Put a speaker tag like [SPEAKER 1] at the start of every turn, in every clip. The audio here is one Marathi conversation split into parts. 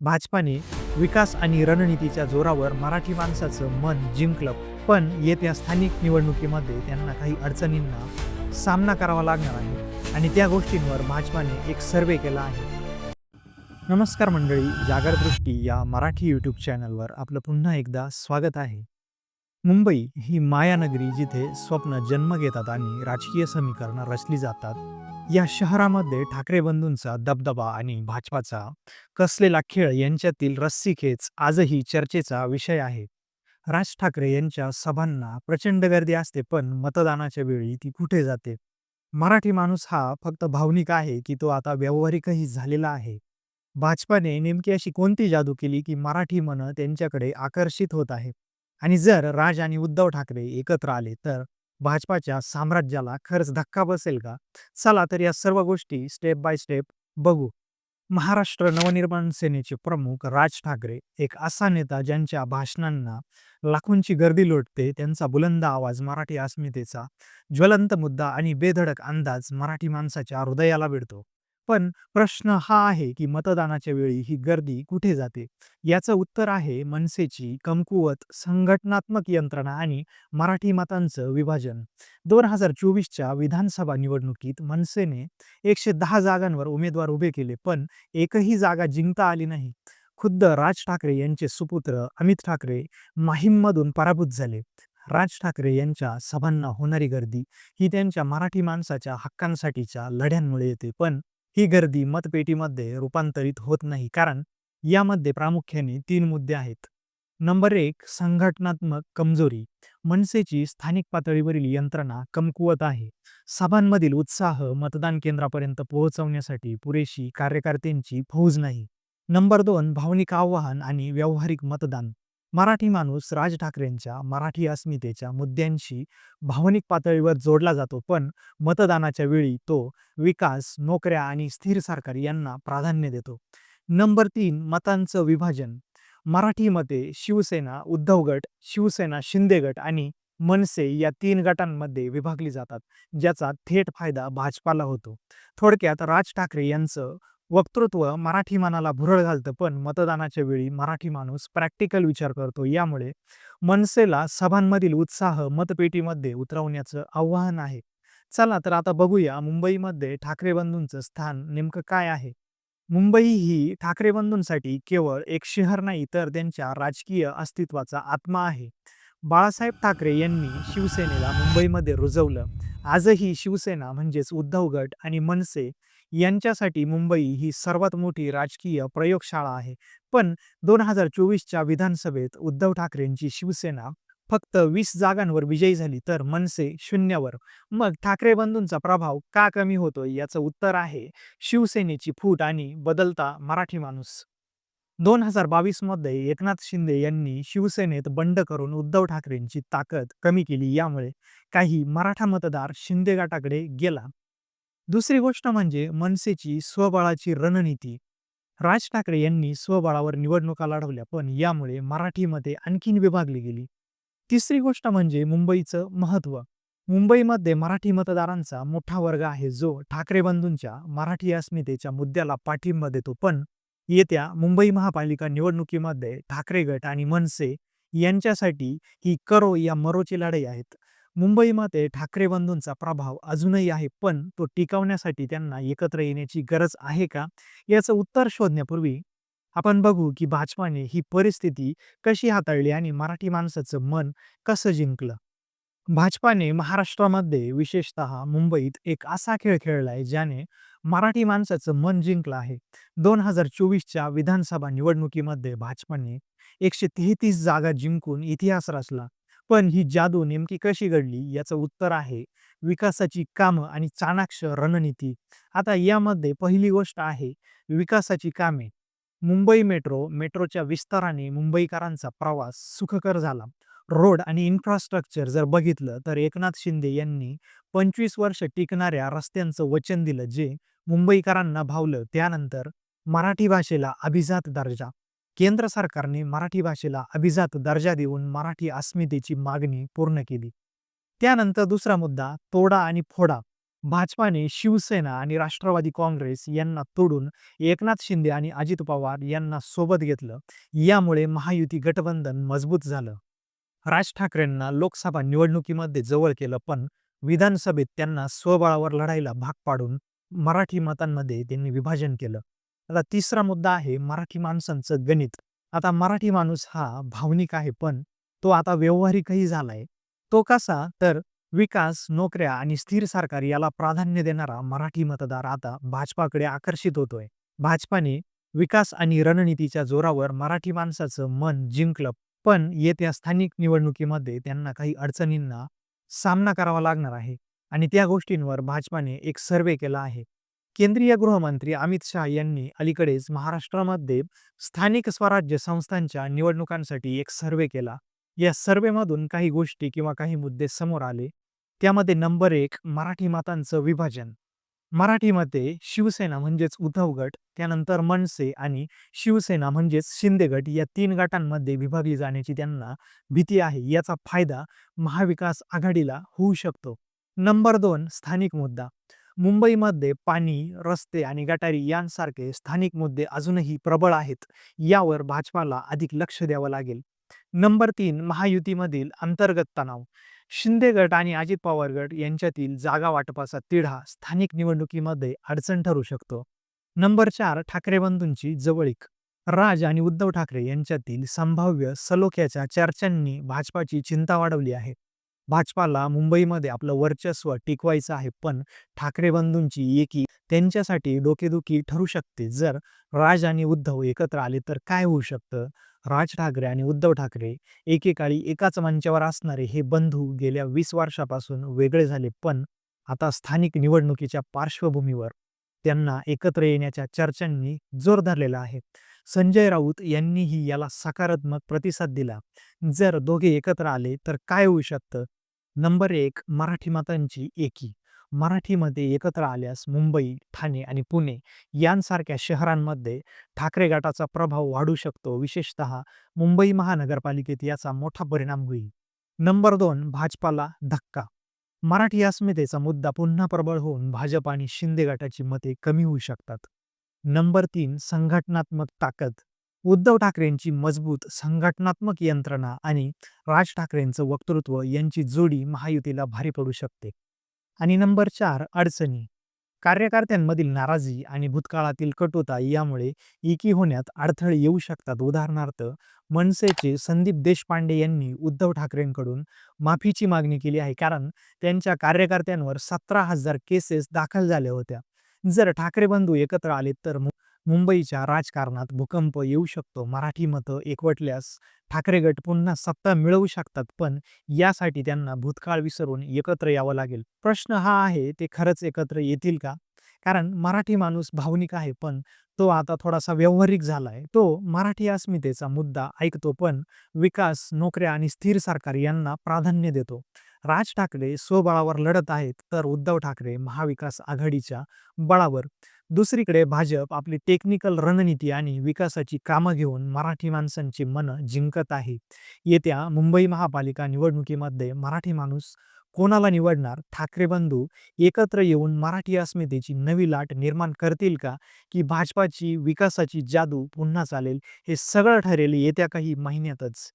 [SPEAKER 1] भाजपाने विकास आणि रणनीतीच्या जोरावर मराठी माणसाचं मन जिंकलं. पण येत्या स्थानिक निवडणुकीमध्ये त्यांना काही अडचणींना सामना करावा लागणार आहे आणि त्या गोष्टींवर भाजपाने एक सर्वे केला आहे. नमस्कार मंडळी जागरदृष्टी या मराठी यूट्यूब चॅनलवर आपलं पुन्हा एकदा स्वागत आहे. मुंबई ही मायानगरी जिथे स्वप्न जन्म घेतात आणि राजकीय समीकरणं रचली जातात या शहरामध्ये ठाकरे बंधूंचा दबदबा आणि भाजपाचा कसलेला खेळ यांच्यातील रस्सीखेच आजही चर्चेचा विषय आहे. राज ठाकरे यांच्या सभांना प्रचंड गर्दी असते पण मतदानाच्या वेळी ती कुठे जाते? मराठी माणूस हा फक्त भावनिक आहे की तो आता व्यावहारिकही झालेला आहे. भाजपाने नेमकी अशी कोणती जादू केली की मराठी मन त्यांच्याकडे आकर्षित होत आहे? आणि जर राज आणि उद्धव ठाकरे एकत्र आले तर भाजपाच्या साम्राज्याला खरंच धक्का बसेल का? चला तर या सर्व गोष्टी स्टेप बाय स्टेप बघू. महाराष्ट्र नवनिर्माण सेनेचे प्रमुख राज ठाकरे एक असा नेता ज्यांच्या भाषणांना लाखोंची गर्दी लोटते त्यांचा बुलंद आवाज मराठी अस्मितेचा ज्वलंत मुद्दा आणि बेधडक अंदाज मराठी माणसाच्या हृदयाला भिडतो. पण प्रश्न हा आहे की मतदानाच्या वेळी ही गर्दी कुठे जाते? याचं उत्तर आहे मनसेची कमकुवत संघटनात्मक यंत्रणा आणि मराठी मतांचं विभाजन. दोन हजार चोवीसच्या विधानसभा निवडणुकीत मनसेने एकशे दहा जागांवर उमेदवार उभे केले पण एकही जागा जिंकता आली नाही. खुद्द राज ठाकरे यांचे सुपुत्र अमित ठाकरे माहीममधून पराभूत झाले. राज ठाकरे यांच्या सभांना होणारी गर्दी ही त्यांच्या मराठी माणसाच्या हक्कांसाठीच्या लढ्यांमुळे येते पण ही गर्दी मतपेटीमध्ये रूपांतरित होत नाही कारण यामध्ये प्रामुख्याने तीन मुद्दे आहेत. नंबर एक संघटनात्मक कमजोरी. मनसेची स्थानिक पातळीवरील यंत्रणा कमकुवत आहे. सभांमधील उत्साह मतदान केंद्रापर्यंत पोहोचवण्यासाठी पुरेशी कार्यकर्त्यांची फौज नाही. नंबर दोन भावनिक आव्हान आणि व्यावहारिक मतदान. मराठी माणूस राज ठाकरेंच्या मराठी अस्मितेच्या मुद्द्यांशी भावनिक पातळीवर जोडला जातो. पण मतदानाच्या वेळी तो विकास नोकऱ्या आणि स्थिर सरकार यांना प्राधान्य देतो. नंबर तीन मतांचं विभाजन. मराठी मते शिवसेना उद्धव गट शिवसेना शिंदे गट आणि मनसे या तीन गटांमध्ये विभागली जातात ज्याचा थेट फायदा भाजपाला होतो. थोडक्यात राज ठाकरे यांचं वक्तृत्व मराठी मानाला भुरळ घालतं पण मतदानाच्या वेळी मराठी माणूस प्रॅक्टिकल विचार करतो. यामुळे मनसेला सभांमधील उत्साह मतपेटीमध्ये उतरवण्याचं आव्हान आहे. चला तर आता बघूया मुंबईमध्ये ठाकरे बंधूंचं स्थान नेमकं काय आहे? मुंबई ही ठाकरे बंधूंसाठी केवळ एक शहर नाही तर त्यांच्या राजकीय अस्तित्वाचा आत्मा आहे. बाळासाहेब ठाकरे यांनी शिवसेनेला मुंबईमध्ये रुजवलं. आजही शिवसेना म्हणजेच उद्धव गट आणि मनसे यांच्यासाठी मुंबई ही सर्वात मोठी राजकीय प्रयोगशाळा आहे. पण दोन हजार चोवीसच्या विधानसभेत उद्धव ठाकरेंची शिवसेना फक्त वीस जागांवर विजयी झाली तर मनसे शून्यावर. मग ठाकरे बंधूंचा प्रभाव का कमी होतोय याचं उत्तर आहे शिवसेनेची फूट आणि बदलता मराठी माणूस. दोन हजार बावीसमध्ये एकनाथ शिंदे यांनी शिवसेनेत बंड करून उद्धव ठाकरेंची ताकद कमी केली यामुळे काही मराठा मतदार शिंदे गटाकडे गेला. दुसरी गोष्ट म्हणजे मनसेची स्वबळाची रणनीती. राज ठाकरे यांनी स्वबळावर निवडणुका लढवल्या पण यामुळे मराठीमध्ये आणखीन विभागली गेली. तिसरी गोष्ट म्हणजे मुंबईचं महत्त्व. मुंबईमध्ये मराठी मतदारांचा मोठा वर्ग आहे जो ठाकरे बंधूंच्या मराठी अस्मितेच्या मुद्द्याला पाठिंबा देतो पण येत्या मुंबई महापालिका निवडणुकीमध्ये ठाकरे गट आणि मनसे यांच्यासाठी ही करो या मरोची लढाई आहेत. मुंबईमध्ये ठाकरे बंधूंचा प्रभाव अजूनही आहे पण तो टिकवण्यासाठी त्यांना एकत्र येण्याची गरज आहे का? याचं उत्तर शोधण्यापूर्वी आपण बघू की भाजपाने ही परिस्थिती कशी हाताळली आणि मराठी माणसाचं मन कसं जिंकलं? भाजपाने महाराष्ट्रामध्ये विशेषतः मुंबईत एक असा खेळ खेळलाय ज्याने मराठी माणसाचं मन जिंकलं आहे. दोन हजार चोवीसच्या विधानसभा निवडणुकीमध्ये भाजपाने एकशे तेहतीस जागा जिंकून इतिहास रचला. पण ही जादू नेमकी कशी घडली याचं उत्तर आहे विकासाची कामं आणि चाणाक्ष रणनीती. आता यामध्ये पहिली गोष्ट आहे विकासाची कामे. मुंबई मेट्रो मेट्रोच्या विस्ताराने मुंबईकरांचा प्रवास सुखकर झाला. रोड आणि इन्फ्रास्ट्रक्चर जर बघितलं तर एकनाथ शिंदे यांनी पंचवीस वर्ष टिकणाऱ्या रस्त्यांचं वचन दिलं जे मुंबईकरांना भावलं. त्यानंतर मराठी भाषेला अभिजात दर्जा. केंद्र सरकारने मराठी भाषेला अभिजात दर्जा देऊन मराठी अस्मितेची मागणी पूर्ण केली. त्यानंतर दुसरा मुद्दा तोडा आणि फोडा. भाजपाने शिवसेना आणि राष्ट्रवादी काँग्रेस यांना तोडून एकनाथ शिंदे आणि अजित पवार यांना सोबत घेतलं. यामुळे महायुती गठबंधन मजबूत झालं. राज ठाकरेंना लोकसभा निवडणुकीमध्ये जवळ केलं पण विधानसभेत त्यांना स्वबळावर लढायला भाग पाडून मराठी मतांमध्ये त्यांनी विभाजन केलं. आता तिसरा मुद्दा आहे मराठी माणसांचं गणित. आता मराठी माणूस हा भावनिक आहे पण तो आता व्यवहारिकही झालाय. तो कसा? तर विकास नोकऱ्या आणि स्थिर सरकार याला प्राधान्य देणारा मराठी मतदार आता भाजपाकडे आकर्षित होतोय. भाजपाने विकास आणि रणनीतीच्या जोरावर मराठी माणसाचं मन जिंकलं पण येत्या स्थानिक निवडणुकीमध्ये त्यांना काही अडचणींना सामना करावा लागणार आहे. आणि त्या गोष्टींवर भाजपाने एक सर्वे केला आहे. केंद्रीय गृहमंत्री अमित शहा यांनी अलीकडेच महाराष्ट्रामध्ये स्थानिक स्वराज्य संस्थांच्या निवडणुकांसाठी एक सर्वे केला. या सर्वेमधून काही गोष्टी किंवा काही मुद्दे समोर आले. त्यामध्ये नंबर एक मराठी मतांचं विभाजन. मराठी मते शिवसेना म्हणजेच उद्धव गट त्यानंतर मनसे आणि शिवसेना म्हणजेच शिंदे गट या तीन गटांमध्ये विभागली जाण्याची त्यांना भीती आहे. याचा फायदा महाविकास आघाडीला होऊ शकतो. नंबर दोन स्थानिक मुद्दा. मुंबईमध्ये पाणी रस्ते आणि गटारी यांसारखे स्थानिक मुद्दे अजूनही प्रबळ आहेत यावर भाजपाला अधिक लक्ष द्यावं लागेल. नंबर तीन महायुतीमधील अंतर्गत तणाव. शिंदे गट आणि अजित पवार गट यांच्यातील जागा वाटपाचा तिढा स्थानिक निवडणुकीमध्ये अडचण ठरू शकतो. नंबर चार ठाकरे बंधूंची जवळीक. राज आणि उद्धव ठाकरे यांच्यातील संभाव्य सलोख्याच्या चर्चांनी भाजपाची चिंता वाढवली आहे. भाजपाला मुंबईमध्ये आपलं वर्चस्व टिकवायचं आहे पण ठाकरे बंधूंची एकी त्यांच्यासाठी डोकेदुखी ठरू शकते. जर राज आणि उद्धव एकत्र आले तर काय होऊ शकतं? राज ठाकरे आणि उद्धव ठाकरे एकेकाळी एकाच मंचावर असणारे हे बंधू गेल्या वीस वर्षापासून वेगळे झाले पण आता स्थानिक निवडणुकीच्या पार्श्वभूमीवर त्यांना एकत्र येण्याच्या चर्चांनी जोर धरलेला आहे. संजय राऊत यांनीही याला सकारात्मक प्रतिसाद दिला. जर दोघे एकत्र आले तर काय होऊ शकतं? नंबर एक मराठी मातांची एकी. मराठीमध्ये एकत्र आल्यास मुंबई ठाणे आणि पुणे यांसारख्या शहरांमध्ये ठाकरे गटाचा प्रभाव वाढू शकतो. विशेषतः मुंबई महानगरपालिकेत याचा मोठा परिणाम होईल. नंबर दोन भाजपाला धक्का. मराठी अस्मितेचा मुद्दा पुन्हा प्रबळ होऊन भाजप आणि शिंदे गटाची मते कमी होऊ शकतात. नंबर तीन संघटनात्मक ताकद. उद्धव ठाकरेंची मजबूत संघटनात्मक यंत्रणा आणि राज ठाकरेंचं वक्तृत्व यांची जोडी महायुतीला भारी पडू शकते. आणि नंबर चार अडचणी. कार्यकर्त्यांमधील नाराजी आणि भूतकाळातील कटुता यामुळे एकी होण्यात अडथळे येऊ शकतात. उदाहरणार्थ मनसेचे संदीप देशपांडे यांनी उद्धव ठाकरेंकडून माफीची मागणी केली आहे कारण त्यांच्या कार्यकर्त्यांवर सतरा हजार केसेस दाखल झाल्या होत्या. जर ठाकरे बंधू एकत्र आले तर मुंबईच्या राजकारणात भूकंप येऊ शकतो मराठी मतं एकवटल्यास ठाकरे गट पुन्हा सत्ता मिळवू शकतात पण यासाठी त्यांना भूतकाळ विसरून एकत्र यावं लागेल. प्रश्न हा आहे ते खरंच एकत्र येतील का? कारण मराठी माणूस भावनिक आहे पण तो आता थोडासा व्यावहारिक झालाय. तो मराठी अस्मितेचा मुद्दा ऐकतो पण विकास नोकऱ्या आणि स्थिर सरकार यांना प्राधान्य देतो. राज ठाकरे स्वबळावर लढत आहेत तर उद्धव ठाकरे महाविकास आघाडीच्या बळावर. दुसरीकडे भाजप आपली टेक्निकल रणनीती आणि विकासाची कामं घेऊन मराठी माणसांची मनं जिंकत आहे. येत्या मुंबई महापालिका निवडणुकीमध्ये मराठी माणूस कोणाला निवडणार? ठाकरे बंधू एकत्र येऊन मराठी अस्मितेची नवी लाट निर्माण करतील का? की भाजपाची विकासाची जादू पुन्हा चालेल? हे सगळं ठरेल येत्या काही महिन्यातच.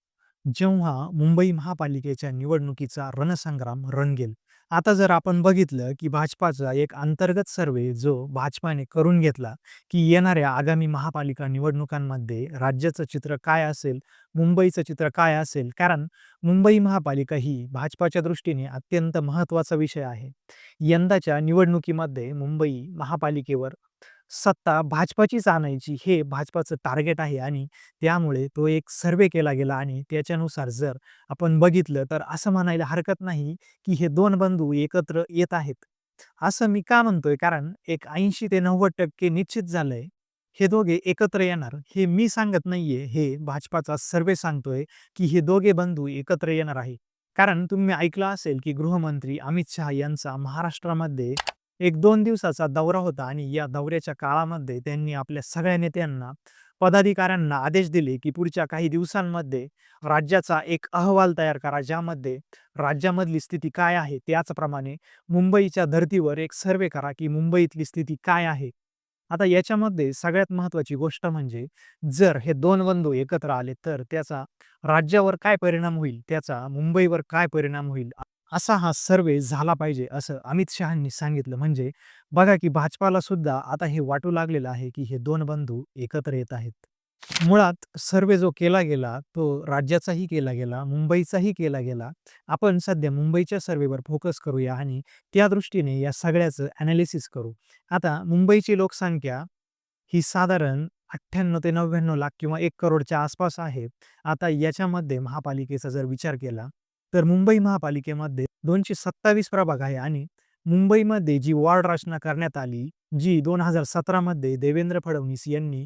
[SPEAKER 1] जेव्हा मुंबई महापालिकेच्या निवडणुकीचा रणसंग्राम रंगेल. आता जर आपण बघितलं की भाजपाचा एक अंतर्गत सर्वे जो भाजपाने करून घेतला की येणाऱ्या आगामी महापालिका निवडणुकांमध्ये राज्याचं चित्र काय असेल मुंबईचं चित्र काय असेल कारण मुंबई महापालिका ही भाजपाच्या दृष्टीने अत्यंत महत्त्वाचा विषय आहे. यंदाच्या निवडणुकीमध्ये मुंबई महापालिकेवर सत्ता भाजपाचीच आणायची हे भाजपाचं टार्गेट आहे आणि त्यामुळे तो एक सर्वे केला गेला आणि त्याच्यानुसार जर आपण बघितलं तर असं म्हणायला हरकत नाही की हे दोन बंधू एकत्र येत आहेत. असं मी का म्हणतोय? कारण एक ऐंशी ते नव्वद टक्के निश्चित झालंय हे दोघे एकत्र येणार. हे मी सांगत नाहीये हे भाजपाचा सर्वे सांगतोय की हे दोघे बंधू एकत्र येणार आहे. कारण तुम्ही ऐकलं असेल की गृहमंत्री अमित शहा यांचा महाराष्ट्रामध्ये एक दोन दिवसाचा दौरा होता आणि या दौऱ्याच्या काळामध्ये त्यांनी आपल्या सगळ्या नेत्यांना पदाधिकाऱ्यांना आदेश दिले, की पुढच्या काही दिवसांमध्ये राज्याचा एक अहवाल तयार करा, ज्यामध्ये राज्यामधली स्थिती काय आहे, त्याचप्रमाणे मुंबईच्या धर्तीवर एक सर्वे करा, की मुंबईतली स्थिती काय आहे. आता याच्यामध्ये सगळ्यात महत्त्वाची गोष्ट म्हणजे जर हे दोन बंधू एकत्र आले, तर त्याचा राज्यावर काय परिणाम होईल, त्याचा मुंबईवर काय परिणाम होईल, असा हा सर्वे झाला पाहिजे, असं अमित शहांनी सांगितलं. म्हणजे बघा, की भाजपाला सुद्धा आता हे वाटू लागलेलं आहे, की हे दोन बंधू एकत्र येत आहेत. मुळात सर्वे जो केला गेला, तो राज्याचाही केला गेला, मुंबईचाही केला गेला. आपण सध्या मुंबईच्या सर्वेवर फोकस करूया आणि त्या दृष्टीने या सगळ्याचं ॲनालिसिस करू. आता मुंबईची लोकसंख्या ही साधारण 98 ते 99 लाख किंवा एक करोडच्या आसपास आहे. आता याच्यामध्ये महापालिकेचा जर विचार केला, तर मुंबई महापालिकेमध्ये 227 प्रभाग आहे आणि मुंबईमध्ये जी वॉर्ड रचना करण्यात आली, जी दोन हजार सतरामध्ये देवेंद्र फडणवीस यांनी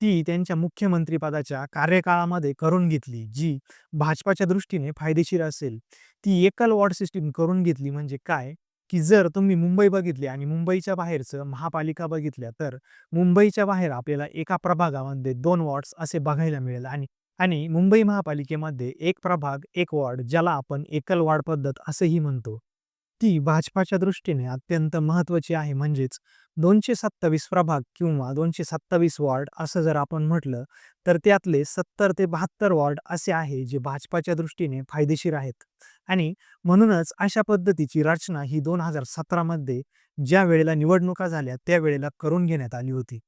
[SPEAKER 1] ती त्यांच्या मुख्यमंत्रीपदाच्या कार्यकाळामध्ये करून घेतली, जी भाजपाच्या दृष्टीने फायदेशीर असेल. ती एकल वॉर्ड सिस्टीम करून घेतली म्हणजे काय, की जर तुम्ही मुंबई बघितली आणि मुंबईच्या बाहेरचं महापालिका बघितल्या, तर मुंबईच्या बाहेर आपल्याला एका प्रभागामध्ये दोन वॉर्ड्स असे बघायला मिळेल आणि आणि मुंबई महापालिकेमध्ये एक प्रभाग, एक वॉर्ड, ज्याला आपण एकल वॉर्ड पद्धत असंही म्हणतो. ती भाजपाच्या दृष्टीने अत्यंत महत्त्वाची आहे. म्हणजेच 227 प्रभाग किंवा 227 वॉर्ड असं जर आपण म्हटलं, तर त्यातले 70 ते 72 वॉर्ड असे आहे, जे भाजपाच्या दृष्टीने फायदेशीर आहेत आणि म्हणूनच अशा पद्धतीची रचना ही दोन हजार सतरामध्ये ज्या वेळेला निवडणुका झाल्या, त्यावेळेला करून घेण्यात आली होती.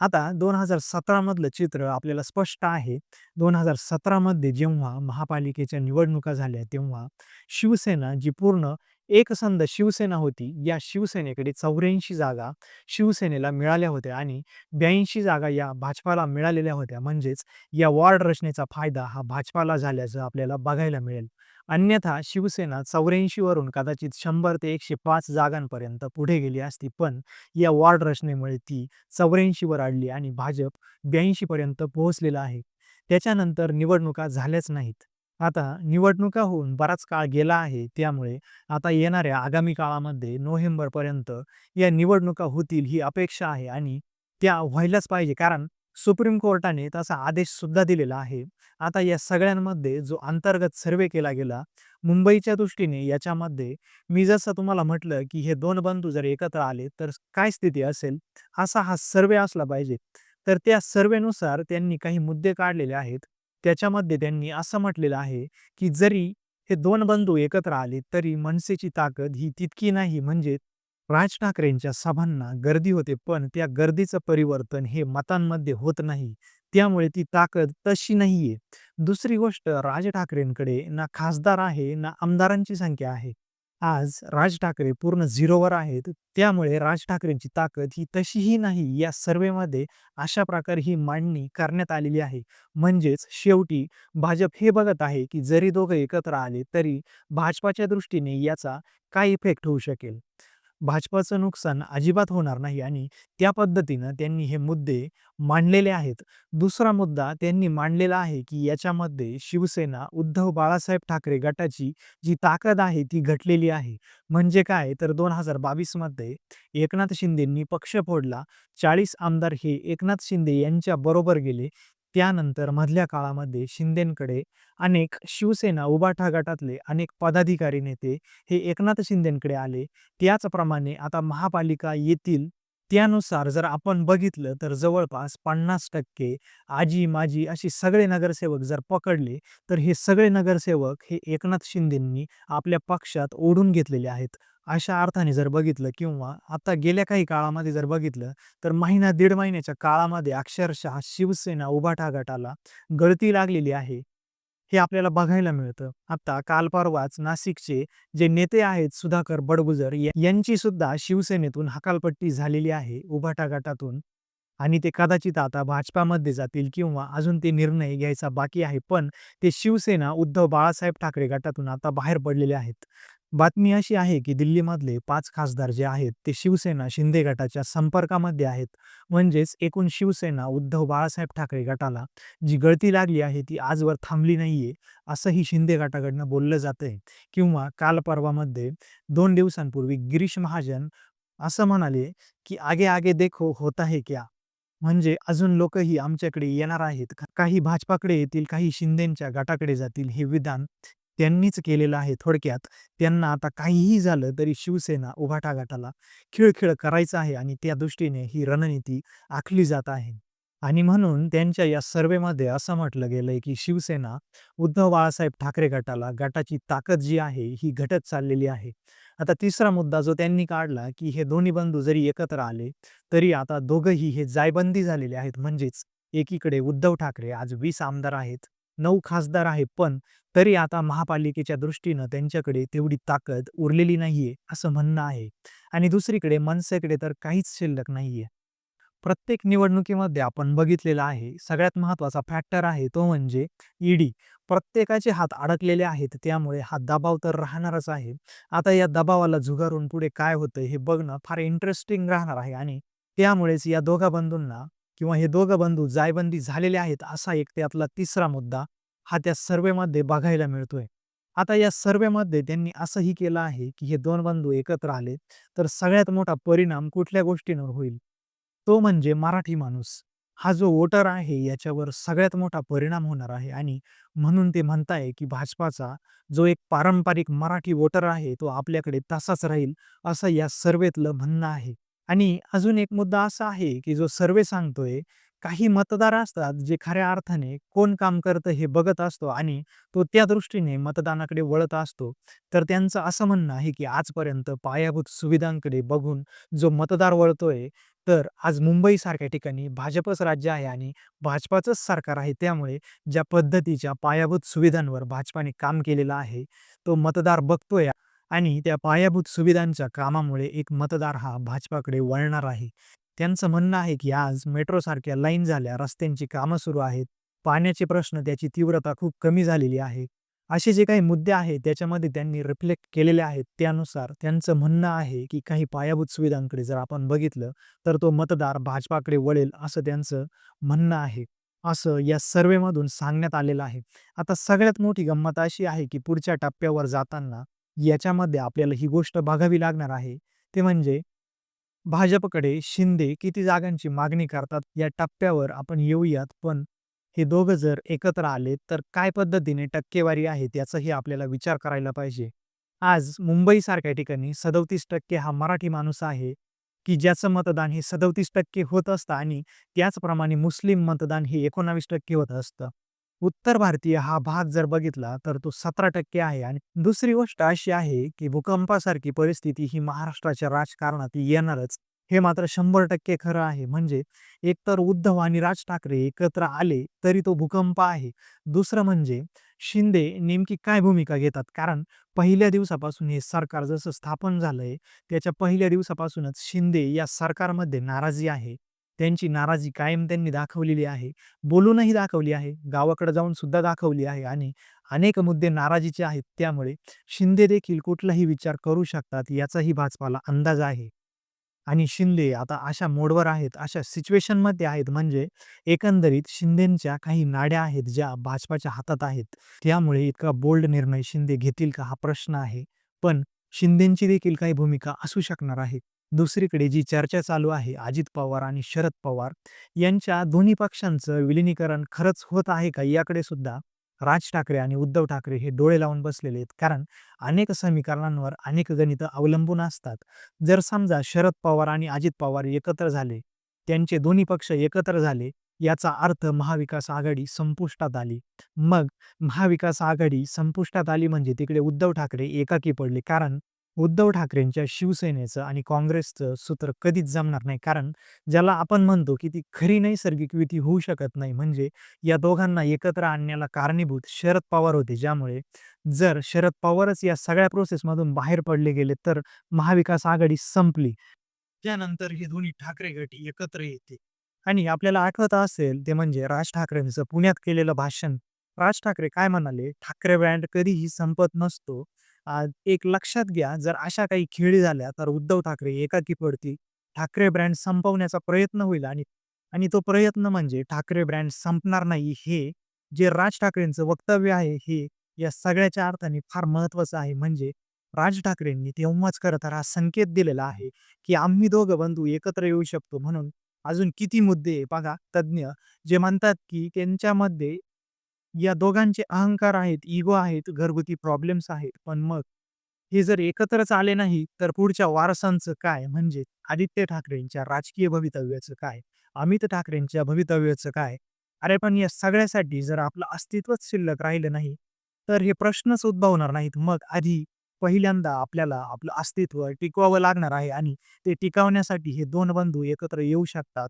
[SPEAKER 1] आता 2017 मधलं चित्र आपल्याला स्पष्ट आहे. दोन हजार सतरामध्ये जेव्हा महापालिकेच्या निवडणुका झाल्या, तेव्हा शिवसेना जी पूर्ण एकसंध शिवसेना होती, या शिवसेनेकडे 84 जागा शिवसेनेला मिळाल्या होत्या आणि 82 जागा या भाजपाला मिळालेल्या होत्या. म्हणजेच या वॉर्ड रचनेचा फायदा हा भाजपाला झाल्याचं आपल्याला बघायला मिळेल. अन्यथा शिवसेना 84 वरून कदाचित शंभर ते 105 जागांपर्यंत पुढे गेली असती, पण या वॉर्ड रचनेमुळे ती 84 वर अडली आणि भाजप 82 पर्यंत पोहोचलेला आहे. त्याच्यानंतर निवडणुका झाल्याच नाहीत. आता निवडणुका होऊन बराच काळ गेला आहे, त्यामुळे आता येणाऱ्या आगामी काळामध्ये नोव्हेंबरपर्यंत या निवडणुका होतील ही अपेक्षा आहे आणि त्या व्हायलाच पाहिजे, कारण सुप्रीम कोर्टाने तसा आदेश सुद्धा दिलेला आहे. आता या सगळ्यांमध्ये जो अंतर्गत सर्वे केला गेला, मुंबईच्या दृष्टीने याच्यामध्ये मी जसं तुम्हाला म्हटलं, की हे दोन बंधू जर एकत्र आले, तर काय स्थिती असेल, असा हा सर्वे असला पाहिजे. तर त्या सर्वेनुसार त्यांनी काही मुद्दे काढलेले आहेत. त्याच्यामध्ये त्यांनी असं म्हटलेलं आहे, की जरी हे दोन बंधू एकत्र आले, तरी मनसेची ताकद ही तितकी नाही. म्हणजे राज ठाकरेंच्या सभांना गर्दी होते, पण त्या गर्दीचं परिवर्तन हे मतांमध्ये होत नाही. त्यामुळे ती ताकद तशी नाहीये. दुसरी गोष्ट राज ठाकरेंकडे ना खासदार आहे, ना आमदारांची संख्या आहे. आज राज ठाकरे पूर्ण झिरोवर आहेत. त्यामुळे राज ठाकरेंची ताकद ही तशीही नाही. या सर्वेमध्ये अशा प्रकारे ही मांडणी करण्यात आलेली आहे. म्हणजेच शेवटी भाजप हे बघत आहे, की जरी दोघं एकत्र आले, तरी भाजपाच्या दृष्टीने याचा काय इफेक्ट होऊ शकेल. भाजपाचं नुकसान अजिबात होणार नाही आणि त्या पद्धतीनं त्यांनी हे मुद्दे मांडलेले आहेत. दुसरा मुद्दा त्यांनी मांडलेला आहे, की याच्यामध्ये शिवसेना, उद्धव बाळासाहेब ठाकरे गटाची जी ताकद आहे, ती घटलेली आहे. म्हणजे काय, तर 2022 मध्ये एकनाथ शिंदेंनी पक्ष फोडला. 40 आमदार हे एकनाथ शिंदे यांच्या बरोबर गेले. त्यानंतर मधल्या काळामध्ये शिंदेंकडे अनेक शिवसेना, उबाठा गटातले अनेक पदाधिकारी, नेते हे एकनाथ शिंदेंकडे आले. त्याचप्रमाणे आता महापालिका येतील, त्यानुसार जर आपण बघितलं, तर जवळपास 50% आजी-माजी अशी सगळे नगरसेवक जर पकडले, तर हे सगळे नगरसेवक हे एकनाथ शिंदेंनी आपल्या पक्षात ओढून घेतलेले आहेत. अशा अर्थाने जर बघितलं किंवा आता गेल्या काही काळामध्ये जर बघितलं, तर महिना दीड महिन्याच्या काळामध्ये अक्षरशः शिवसेना, उभाटा गटाला गळती लागलेली आहे. हे आपल्याला बघायला मिळतं. आता काल परवाच नाशिकचे जे नेते आहेत सुधाकर बडगुजर यांची सुद्धा शिवसेनेतून हकालपट्टी झालेली आहे, उभाटा गटातून आणि ते कदाचित आता भाजपामध्ये जातील किंवा अजून ते निर्णय घ्यायचा बाकी आहे. पण ते शिवसेना, उद्धव बाळासाहेब ठाकरे गटातून आता बाहेर पडलेले आहेत. बातमी अशी आहे, की दिल्लीमधले पाच खासदार जे आहेत, ते शिवसेना, शिंदे गटाच्या संपर्कामध्ये आहेत. म्हणजेच एकूण शिवसेना, उद्धव बाळासाहेब ठाकरे गटाला जी गळती लागली आहे, ती आजवर थांबली नाहीये, असंही शिंदे गटाकडनं बोललं जातंय किंवा काल परवामध्ये दोन दिवसांपूर्वी गिरीश महाजन असं म्हणाले, की "आगे आगे देखो होत आहे क्या?" म्हणजे अजून लोकही आमच्याकडे येणार आहेत. काही भाजपाकडे येतील, काही शिंदेच्या गटाकडे जातील. हे विधान त्यांनीच केलेलं आहे. थोडक्यात त्यांना आता काहीही झालं तरी शिवसेना, उभाटा गटाला खिळखिळ करायचं आहे आणि त्या दृष्टीने ही रणनीती आखली जात आहे. आणि म्हणून त्यांच्या या सर्वेमध्ये असं म्हटलं गेलंय, की शिवसेना उद्धव बाळासाहेब ठाकरे गटाला गटाची ताकद जी आहे, ही घटत चाललेली आहे. आता तिसरा मुद्दा जो त्यांनी काढला, की हे दोन्ही बंधू जरी एकत्र आले, तरी आता दोघंही हे जायबंदी झालेले आहेत. म्हणजेच एकीकडे उद्धव ठाकरे आज वीस आमदार आहेत, नऊ खासदार आहे पण तरी आता महापालिकेच्या दृष्टीनं त्यांच्याकडे तेवढी ताकद उरलेली नाहीये, असं म्हणणं आहे. आणि दुसरीकडे मनसेकडे तर काहीच शिल्लक नाहीये. प्रत्येक निवडणुकीमध्ये आपण बघितलेलं आहे, सगळ्यात महत्त्वाचा फॅक्टर आहे तो म्हणजे ईडी. प्रत्येकाचे हात अडकलेले आहेत, त्यामुळे हा दबाव तर राहणारच आहे. आता या दबावाला झुगारून पुढे काय होतं हे बघणं फार इंटरेस्टिंग राहणार आहे आणि त्यामुळेच या दोघा बंधूंना किंवा हे दोघं बंधू जायबंदी झालेले आहेत, असा एक त्यातला तिसरा मुद्दा हा त्या सर्वेमध्ये बघायला मिळतोय. आता या सर्वेमध्ये त्यांनी असंही केलं आहे, की हे दोन बंधू एकत्र आले, तर सगळ्यात मोठा परिणाम कुठल्या गोष्टींवर होईल? तो म्हणजे मराठी माणूस. हा जो वोटर आहे याच्यावर सगळ्यात मोठा परिणाम होणार आहे आणि म्हणून ते म्हणताय, की भाजपाचा जो एक पारंपरिक मराठी वोटर आहे, तो आपल्याकडे तसाच राहील, असं या सर्वेतलं म्हणणं आहे. आणि अजून एक मुद्दा असा आहे, की जो सर्वे सांगतोय, काही मतदार असतात, जे खऱ्या अर्थाने कोण काम करतं हे बघत असतो आणि तो त्या दृष्टीने मतदानाकडे वळत असतो. तर त्यांचं असं म्हणणं आहे, की आजपर्यंत पायाभूत सुविधांकडे बघून जो मतदार वळतोय, तर आज मुंबईसारख्या ठिकाणी भाजपच राज्य आहे आणि भाजपाचंच सरकार आहे. त्यामुळे ज्या पद्धतीच्या पायाभूत सुविधांवर भाजपाने काम केलेलं आहे, तो मतदार बघतोय आणि त्या पायाभूत सुविधांच्या कामामुळे एक मतदार हा भाजपाकडे वळणार आहे. त्यांचं म्हणणं आहे, की आज मेट्रोसारख्या लाईन झाल्या, रस्त्यांची कामं सुरू आहेत, पाण्याचे प्रश्न त्याची तीव्रता खूप कमी झालेली आहे. असे जे काही मुद्दे आहेत, त्याच्यामध्ये त्यांनी रिफ्लेक्ट केलेले आहेत. त्यानुसार त्यांचं म्हणणं आहे, की काही पायाभूत सुविधांकडे जर आपण बघितलं, तर तो मतदार भाजपाकडे वळेल, असं त्यांचं म्हणणं आहे. असं या सर्वेमधून सांगण्यात आलेलं आहे. आता सगळ्यात मोठी गंमत अशी आहे, की पुढच्या टप्प्यावर जाताना याच्यामध्ये आपल्याला ही गोष्ट बघावी लागणार आहे. ते म्हणजे भाजपकडे शिंदे किती जागांची मागणी करतात, या टप्प्यावर आपण येऊयात. पण हे दोघं जर एकत्र आले, तर काय पद्धतीने टक्केवारी आहे, त्याचाही आपल्याला विचार करायला पाहिजे. आज मुंबईसारख्या ठिकाणी 37% हा मराठी माणूस आहे, की ज्याचं मतदान हे 37% होत असतं आणि त्याचप्रमाणे मुस्लिम मतदान हे 19% होत असतं. उत्तर भारतीय हा भाग जर बघितला, तर तो 17% आहे आणि दुसरी गोष्ट अशी आहे, की भूकंपासारखी परिस्थिती ही महाराष्ट्राच्या राजकारणात येणारच. हे मात्र 100% खरं आहे. म्हणजे एकतर उद्धव आणि राज ठाकरे एकत्र आले, तरी तो भूकंप आहे. दुसरं म्हणजे शिंदे नेमकी काय भूमिका घेतात? कारण पहिल्या दिवसापासून हे सरकार जसं स्थापन झालंय, त्याच्या पहिल्या दिवसापासूनच शिंदे या सरकारमध्ये नाराजी आहे. त्यांची नाराजी कायम त्यांनी दाखवलेली आहे. बोलूनही दाखवली आहे. गावाकडे जाऊन सुद्धा दाखवली आहे आणि अनेक मुद्दे नाराजीचे आहेत. त्यामुळे शिंदे देखील कुठलाही विचार करू शकतात, याचाही भाजपाला अंदाज आहे. आणि शिंदे आता अशा मोडवर आहेत, अशा सिच्युएशनमध्ये आहेत, म्हणजे एकंदरीत शिंदेंच्या काही नाड्या आहेत, ज्या भाजपाच्या हातात आहेत. त्यामुळे इतका बोल्ड निर्णय शिंदे घेतील का? हा प्रश्न आहे. पण शिंदेंची देखील काही भूमिका असू शकणार आहे. दुसरीकडे जी चर्चा चालू आहे, अजित पवार आणि शरद पवार यांच्या दोन्ही पक्षांचं विलिनीकरण खरंच होत आहे का? याकडे सुद्धा राज ठाकरे आणि उद्धव ठाकरे हे डोळे लावून बसलेले आहेत. कारण अनेक समीकरणांवर अनेक गणितं अवलंबून असतात. जर समजा शरद पवार आणि अजित पवार एकत्र झाले, त्यांचे दोन्ही पक्ष एकत्र झाले, याचा अर्थ महाविकास आघाडी संपुष्टात आली. मग महाविकास आघाडी संपुष्टात आली म्हणजे तिकडे उद्धव ठाकरे एकाकी पडले. कारण उद्धव ठाकरेंच्या शिवसेनेचं आणि काँग्रेसचं सूत्र कधीच जमणार नाही. कारण ज्याला आपण म्हणतो, की ती खरी नैसर्गिक युती होऊ शकत नाही. म्हणजे या दोघांना एकत्र आणण्याला कारणीभूत शरद पवार होते. ज्यामुळे जर शरद पवारच या सगळ्या प्रोसेसमधून बाहेर पडले गेले, तर महाविकास आघाडी संपली. त्यानंतर हे दोन्ही ठाकरे गट एकत्र येते. आणि आपल्याला आठवत असेल, ते म्हणजे राज ठाकरेंचं पुण्यात केलेलं भाषण. राज ठाकरे काय म्हणाले, "ठाकरे ब्रँड कधीही संपत नसतो. एक लक्षात घ्या, जर अशा काही खेळी झाल्या, तर उद्धव ठाकरे एकाकी पडतील. ठाकरे ब्रँड संपवण्याचा प्रयत्न होईल आणि आणि तो प्रयत्न म्हणजे ठाकरे ब्रँड संपणार नाही." हे जे राज ठाकरेंचं वक्तव्य आहे, हे या सगळ्याच्या अर्थाने फार महत्वाचं आहे. म्हणजे राज ठाकरेंनी तेव्हाच खरं तर हा संकेत दिलेला आहे, की आम्ही दोघं बंधू एकत्र येऊ शकतो. म्हणून अजून किती मुद्दे बघा तज्ज्ञ जे म्हणतात की त्यांच्यामध्ये या दोघांचे अहंकार आहेत, इगो आहेत, घरगुती प्रॉब्लेम्स आहेत. पण मग हे जर एकत्रच आले नाही, तर पुढच्या वारसांचं काय? म्हणजे आदित्य ठाकरेंच्या राजकीय भवितव्याचं काय? अमित ठाकरेंच्या भवितव्याचं काय? अरे पण या सगळ्यासाठी जर आपलं अस्तित्वच शिल्लक राहिलं नाही, तर हे प्रश्नच उद्भवणार नाहीत. मग आधी पहिल्यांदा आपल्याला आपलं अस्तित्व टिकवावं लागणार आहे आणि ते टिकवण्यासाठी हे दोन बंधू एकत्र येऊ शकतात,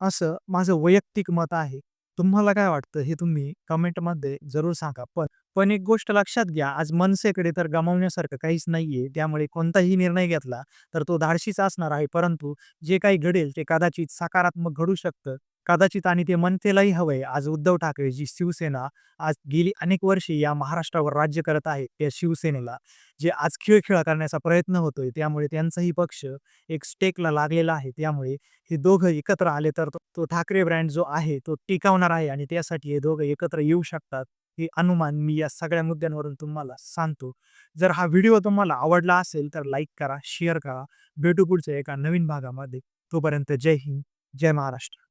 [SPEAKER 1] असं माझं वैयक्तिक मत आहे. तुम्हाला काय वाटतं हे तुम्ही कमेंटमध्ये जरूर सांगा. पण पण एक गोष्ट लक्षात घ्या, आज मनसेकडे तर गमावण्यासारखं काहीच नाहीये. त्यामुळे कोणताही निर्णय घेतला तर तो धाडशीच असणार आहे. परंतु जे काही घडेल ते कदाचित सकारात्मक घडू शकतं. कदाचित आणि ते मनतेलाही हवंय. आज उद्धव ठाकरे जी शिवसेना आज गेली अनेक वर्षे या महाराष्ट्रावर राज्य करत आहे. त्या शिवसेनेला जे आज खिळखिळा करण्याचा प्रयत्न होतोय, त्यामुळे त्यांचाही पक्ष एक स्टेकला लागलेला आहे. त्यामुळे हे दोघं एकत्र आले तर तो तो ठाकरे ब्रँड जो आहे तो टिकावणार आहे आणि त्यासाठी हे दोघं एकत्र येऊ शकतात. हे अनुमान मी या सगळ्या मुद्द्यांवरून तुम्हाला सांगतो. जर हा व्हिडिओ तुम्हाला आवडला असेल तर लाईक करा, शेअर करा. भेटू पुढच्या एका नवीन भागामध्ये. तोपर्यंत जय हिंद, जय महाराष्ट्र.